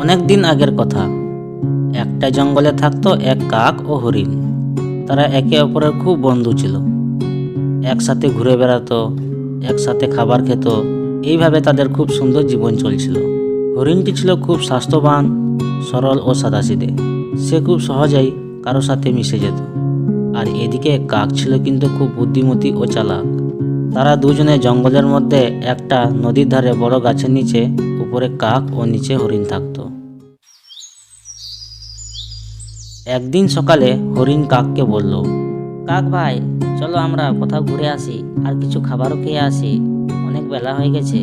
অনেক দিন আগের কথা। একটা জঙ্গলে থাকতো এক কাক ও হরিণ। তারা একে অপরের খুব বন্ধু ছিল। একসাথে ঘুরে বেড়াতো, একসাথে খাবার খেত। এইভাবে তাদের খুব সুন্দর জীবন চলছিল। হরিণটি ছিল খুব স্বাস্থ্যবান, সরল ও সাদাসিদে সে খুব সহজেই কারও সাথে মিশে যেত। আর এদিকে কাক ছিল কিন্তু খুব বুদ্ধিমতী ও চালাক। তারা দুজনে জঙ্গলের মধ্যে একটা নদীর ধারে বড় গাছের নিচে উপরে কাক ও নিচে হরিণ থাকতো। একদিন সকালে হরিণ কাককে বলল, কাক ভাই, চলো আমরা কোথাও ঘুরে আসি, আর কিছু খাবারও খেয়ে আসি। অনেক বেলা হয়ে গেছে।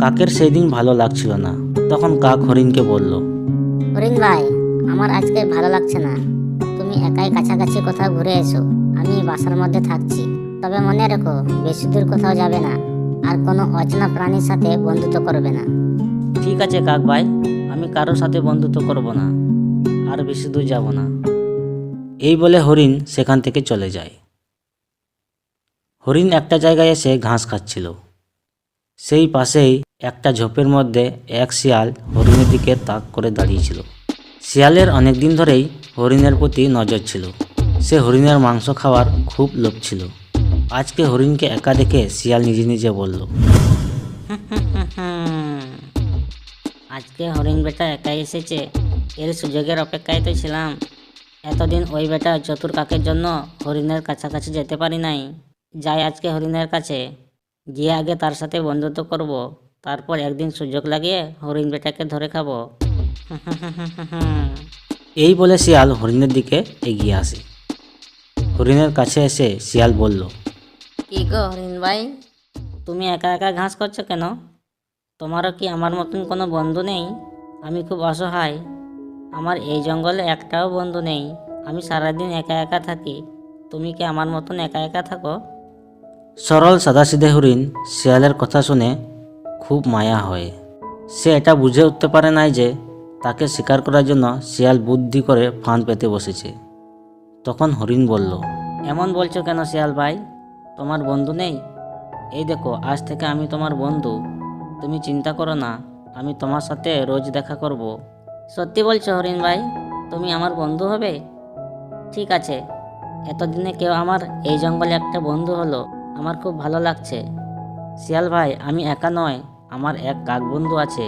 কাকের সেই দিন ভালো লাগছিল না। তখন কাক হরিণকে বলল, হরিণ ভাই, আমার আজকে ভালো লাগছে না। তুমি একাই কাছাকাছি কোথাও ঘুরে এসো। আমি বাসার মধ্যে থাকছি। তবে মনে রেখো, বেশি দূর কোথাও যাবে না। আর কোনো অচেনা প্রাণীর সাথে বন্ধুত্ব করবে না। ঠিক আছে কাক ভাই, আমি কারোর সাথে বন্ধুত্ব করব না, আর বেশি দূর যাব না। এই বলে হরিণ সেখান থেকে চলে যায়। হরিণ একটা জায়গায় এসে ঘাস খাচ্ছিল। সেই পাশেই একটা ঝোপের মধ্যে এক শিয়াল হরিণের দিকে তাক করে দাঁড়িয়েছিল। শিয়ালের অনেক দিন ধরেই হরিণের প্রতি নজর ছিল। সে হরিণের মাংস খাওয়ার খুব লোভ ছিল। আজকে হরিণকে একা দেখে শিয়াল নিজে নিজে বলল আজকে হরিণ বেটা একাই এসেছে। এর সুযোগের অপেক্ষায় তো ছিলাম। এতদিন ওই বেটা চতুর কাকের জন্য হরিণের কাছাকাছি যেতে পারি নাই। যাই আজকে হরিণের কাছে। গিয়ে আগে তার সাথে বন্ধুত্ব করব। তারপর একদিন সুযোগ লাগিয়ে হরিণ বেটাকে ধরে খাব। এই বলে শিয়াল হরিণের দিকে এগিয়ে আসে। হরিণের কাছে এসে শিয়াল বলল কি গো হরিণ ভাই? তুমি একা একা ঘাস করছ কেন? তোমারও কি আমার মতন কোনো বন্ধু নেই? আমি খুব অসহায়। আমার এই জঙ্গলে একটাও বন্ধু নেই। আমি সারাদিন একা একা থাকি। তুমি কি আমার মতন একা একা থাকো? সরল সাদাসিধে হরিণ শিয়ালের কথা শুনে খুব মায়া হয়। সে এটা বুঝে উঠতে পারে নাই যে তাকে শিকার করার জন্য শিয়াল বুদ্ধি করে ফাঁদ পেতে বসেছে। তখন হরিণ বলল এমন বলছো কেন শিয়াল ভাই? তোমার বন্ধু নেই? এই দেখো আজ থেকে আমি তোমার বন্ধু। তুমি চিন্তা করো না, আমি তোমার সাথে রোজ দেখা করব। সত্যি বলছো হরিণ ভাই, তুমি আমার বন্ধু হবে? ঠিক আছে, এতদিনে কেউ আমার এই জঙ্গলে একটা বন্ধু হলো, আমার খুব ভালো লাগছে। শিয়াল ভাই, আমি একা নয়, আমার এক কাক বন্ধু আছে,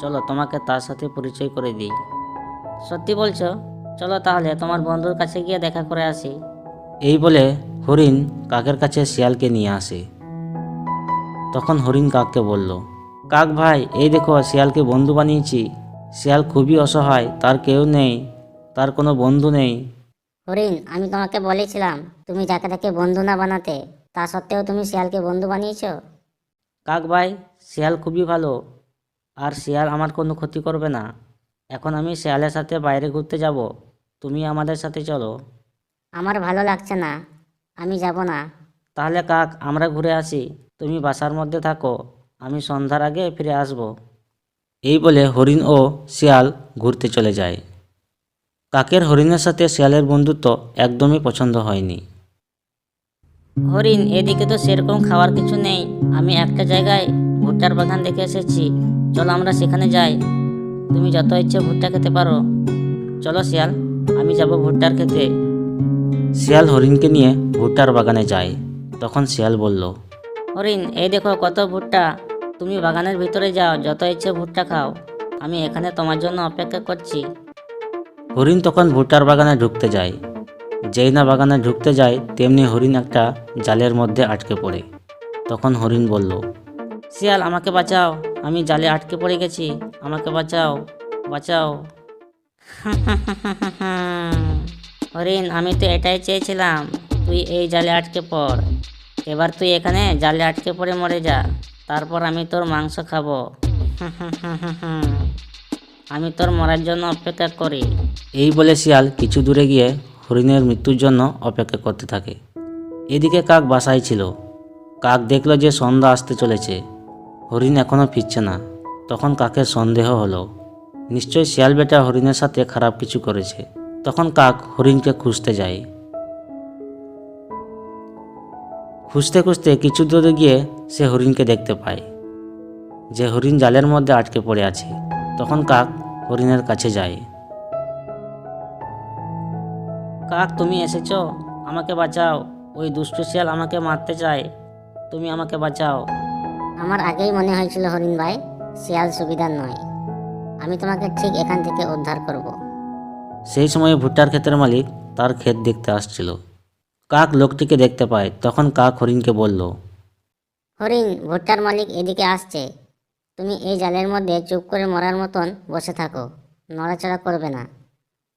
চলো তোমাকে তার সাথে পরিচয় করে দিই। সত্যি বলছো? চলো তাহলে তোমার বন্ধুর কাছে গিয়ে দেখা করে আসি। এই বলে হরিণ কাকের কাছে শিয়ালকে নিয়ে আসে। তখন হরিণ কাককে বলল কাক ভাই এই দেখো শিয়ালকে বন্ধু বানিয়েছি। শিয়াল খুবই অসহায় তার কেউ নেই তার কোনো বন্ধু নেই। হরিণ আমি তোমাকে বলেছিলাম তুমি যাকে তাকে বন্ধু না বানাতে তা সত্ত্বেও তুমি শিয়ালকে বন্ধু বানিয়েছো? কাক ভাই শিয়াল খুবই ভালো আর শিয়াল আমার কোনো ক্ষতি করবে না। এখন আমি শিয়ালের সাথে বাইরে ঘুরতে যাব তুমি আমাদের সাথে চলো। আমার ভালো লাগছে না আমি যাব না। তাহলে কাক আমরা ঘুরে আসি তুমি বাসার মধ্যে থাকো। আমি সন্ধ্যার আগে ফিরে আসব। এই বলে হরিণ ও শিয়াল ঘুরতে চলে যায়। কাকের হরিণের সাথে শিয়ালের বন্ধুত্ব একদমই পছন্দ হয়নি। হরিণ এদিকে তো সেরকম খাওয়ার কিছু নেই। আমি একটা জায়গায় ভুট্টার বাগান দেখে এসেছি। চলো আমরা সেখানে যাই। তুমি যত ইচ্ছে ভুট্টা খেতে পারো। চলো শিয়াল আমি যাব ভুট্টার খেতে। শিয়াল হরিণকে নিয়ে ভুট্টার বাগানে যায়। তখন শিয়াল বলল হরিণ এই দেখো কত ভুট্টা। তুমি বাগানের ভিতরে যাও যত ইচ্ছে ভুট্টা খাও। আমি এখানে তোমার জন্য অপেক্ষা করছি। হরিণ তখন ভুট্টার বাগানে ঢুকতে যায়। যেই না বাগানে ঢুকতে যায় তেমনি হরিণ একটা জালের মধ্যে আটকে পড়ে। তখন হরিণ বলল শিয়াল আমাকে বাঁচাও। আমি জালে আটকে পড়ে গেছি। আমাকে বাঁচাও বাঁচাও। হরিণ আমি তো এটাই চেয়েছিলাম। তুই এই জালে আটকে পড়। এবার তুই এখানে জালে আটকে পড়ে মরে যা। তারপর আমি তোর মাংস খাব। আমি তোর মরার জন্য অপেক্ষা করি। এই বলে শিয়াল কিছু দূরে গিয়ে হরিণের মৃত্যুর জন্য অপেক্ষা করতে থাকে। এদিকে কাক বাসায় ছিল। কাক দেখল যে সন্ধ্যা আসতে চলেছে। হরিণ এখনও ফিরছে না। তখন কাকের সন্দেহ হলো। নিশ্চয়ই শিয়াল বেটা হরিণের সাথে খারাপ কিছু করেছে। তখন কাক হরিণকে খুঁজতে যায়। খুঁজতে খুঁজতে কিছু দূরে গিয়ে সে হরিণকে দেখতে পায়। যে হরিণ জালের মধ্যে আটকে পড়ে আছে। তখন কাক হরিণের কাছে যায়। কাক তুমি এসেছ? আমাকে বাঁচাও। ওই দুষ্টু শিয়াল আমাকে মারতে চায়। তুমি আমাকে বাঁচাও। আমার আগেই মনে হয়েছিল হরিণ ভাই শিয়াল সুবিধার নয়। আমি তোমাকে ঠিক এখান থেকে উদ্ধার করব। সেই সময় ভুট্টার ক্ষেতের মালিক তার ক্ষেত দেখতে আসছিল। কাক লোকটিকে দেখতে পায়। তখন কাক হরিণকে বলল হরিণ ভুট্টার মালিক এদিকে আসছে। তুমি এই জালের মধ্যে চুপ করে মরার মতন বসে থাকো নড়াচড়া করবে না।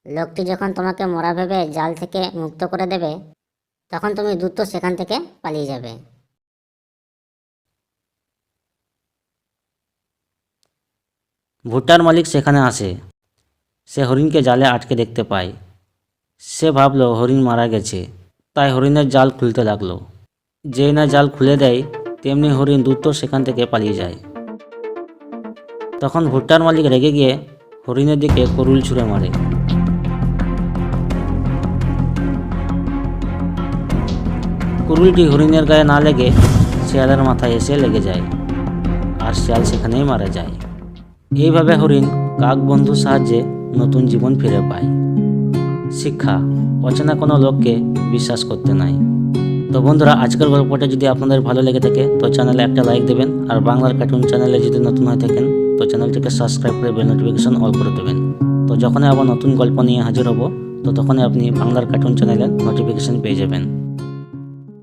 লোকটি যখন তোমাকে মরা ভেবে জাল থেকে মুক্ত করে দেবে তখন তুমি দ্রুত সেখান থেকে পালিয়ে যাবে। ভুট্টার মালিক সেখানে আসে। সে হরিণকে জালে আটকে দেখতে পায়। সে ভাবলো হরিণ মারা গেছে। তাই হরিণের জাল খুলতে লাগল। যেই না জাল খুলে দেয়, তেমনি হরিণ দ্রুত সেখান থেকে পালিয়ে যায়। তখন ভুট্টার মালিক রেগে গিয়ে হরিণের দিকে করুল ছুঁড়ে মারে। কুরুলটি হরিণের গায়ে না লেগে শিয়ালের মাথায় এসে লেগে যায় আর শিয়াল সেখানেই মারা যায়। এইভাবে হরিণ কাক বন্ধুর সাহায্যে নতুন জীবন ফিরে পায়। শিক্ষা, অচেনা কোনো লোককে বিশ্বাস করতে নাই। তো বন্ধুরা, আজকের গল্পটা যদি আপনাদের ভালো লেগে থাকে, তো চ্যানেলে একটা লাইক দেবেন, আর বাংলার কার্টুন চ্যানেলে যদি নতুন হয়ে থাকেন, তো চ্যানেলটিকে সাবস্ক্রাইব করে বেল নোটিফিকেশন অল করে দেবেন। তো যখনই আবার নতুন গল্প নিয়ে হাজির হব, তো তখনই আপনি বাংলার কার্টুন চ্যানেলে নোটিফিকেশন পেয়ে যাবেন।